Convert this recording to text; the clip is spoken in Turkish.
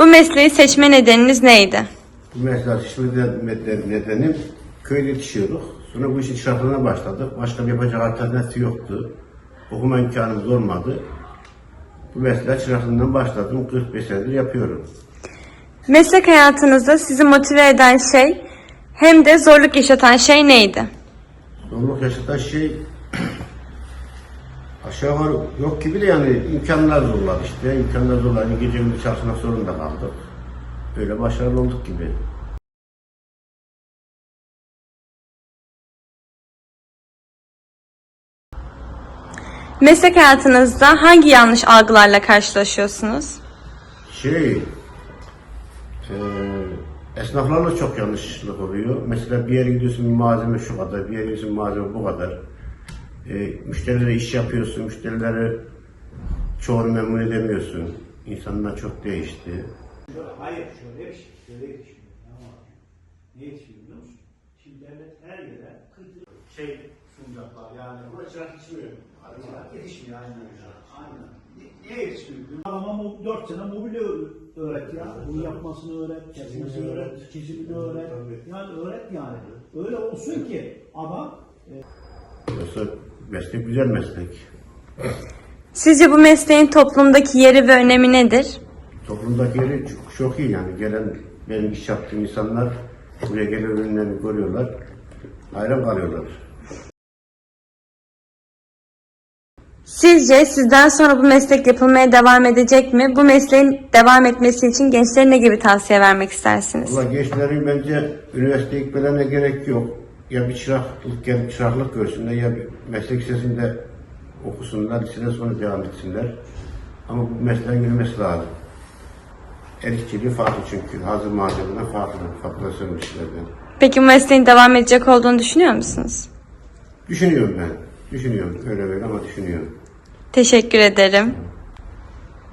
Bu mesleği seçme nedeniniz neydi? Bu mesleği seçme nedenim köyde yetişiyorduk. Sonra bu işin çıraklığına başladık. Başka bir yapacak alternatifi yoktu. Okuma imkanımız olmadı. Bu mesleğe çıraklığından başladım. 45 senedir yapıyorum. Meslek hayatınızda sizi motive eden şey hem de zorluk yaşatan şey neydi? Zorluk yaşatan şey aşağı yukarı yok gibi de yani imkanlar zorladı işte. İmkanlar zorladı. Gece gündüz çalışmak zorunda kaldık. Böyle başarılı olduk gibi. Meslek hayatınızda hangi yanlış algılarla karşılaşıyorsunuz? Şey, eee esnaflarla çok yanlışlık oluyor. Mesela bir yere gidiyorsun malzeme şu kadar, bir yere gidiyorsun malzeme bu kadar. Eee müşterilere iş yapıyorsun, müşterileri çoğunu memnun edemiyorsun. İnsanlar çok değişti. Hayır şöyle bir şey, şöyle yetişmiyor. Tamam. Ne yetişmiyor biliyor musun? Şimdi devlet her yere şey sunacaklar yani. Ama çırak içmiyor. Çırak yetişmiyor aynen öyle. Aynen. Ne- Niye yetişmiyor? mo- dört sene mobilya öğret ya. Bunu yapmasını öğret, kesmesini öğret, çizimini öğret. Yani öğret yani. Öyle olsun ki adam Yoksa meslek güzel meslek. Sizce bu mesleğin toplumdaki yeri ve önemi nedir? Toplumdaki yeri çok, çok iyi yani. Gelen benim iş yaptığım insanlar buraya gelen ürünlerini görüyorlar. Hayran kalıyorlar. Sizce sizden sonra bu meslek yapılmaya devam edecek mi? Bu mesleğin devam etmesi için gençlere ne gibi tavsiye vermek istersiniz? Valla gençlerin bence üniversiteye gitmelerine gerek yok. Ya bir çıraklık, gelip çıraklık görsünler ya bir meslek lisesinde okusunlar, liseden sonra devam etsinler. Ama bu mesleğin girmesi lazım. El işçiliği farklı çünkü. Hazır malzemeden farklı. Fabrikasyon işlerden. Peki bu mesleğin devam edecek olduğunu düşünüyor musunuz? Düşünüyorum ben. Düşünüyorum. Öyle böyle ama düşünüyorum. Teşekkür ederim.